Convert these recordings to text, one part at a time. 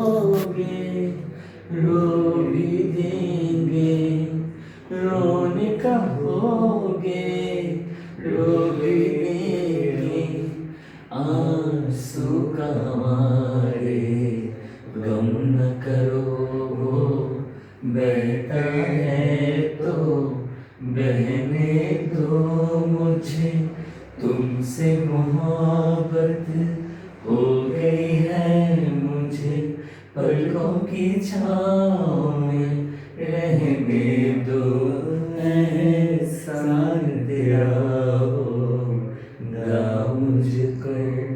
कहोगे रो भी देंगे, रोने कहोगे रो भी देंगे, आँसू का हमारे गम न करो वो बहता है तो बहने दो मुझे, तुमसे मोहब्बत है मुझे पलकों की छाँव में रहने दो एहसान तेरा होगा मुझ पर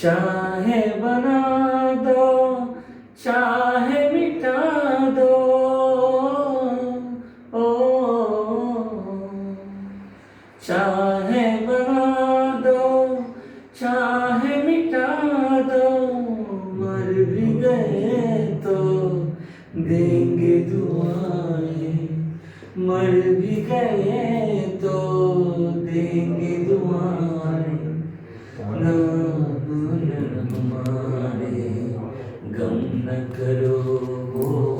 चाहे बना दो, चाहे मिटा दो, ओ, चाहे देंगे दुआएँ। मर भी गए तो देंगे दुआएँ। नाम हमारे गम न करो वो।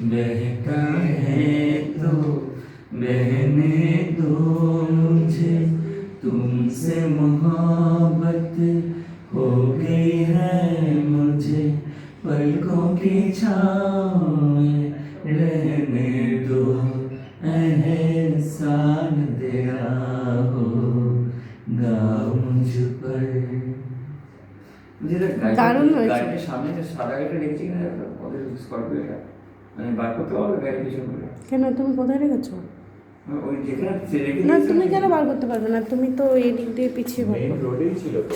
बहता है तो बहने दो मुझे। तुमसे मोहब्बत पलकों की छाँव में रहने दो एहसान तेरा होगा मुझ पर যেটা দারুণ হয়েছে। গাড়িটার সামনে যে সাদা গাড়িটা রেখেছি না ওদের স্করপিওটা মানে বার করতে পারবে গাড়ি পিছন করে কেন তুমি কোথায় রেখেছো ওই যেখানে রেখে না দিয়েছিলাম তুমি কেন বার করতে পারবে না তুমি তো এই দিক দিয়ে পিছিয়ে পারবে মেইন রোডেই ছিল তো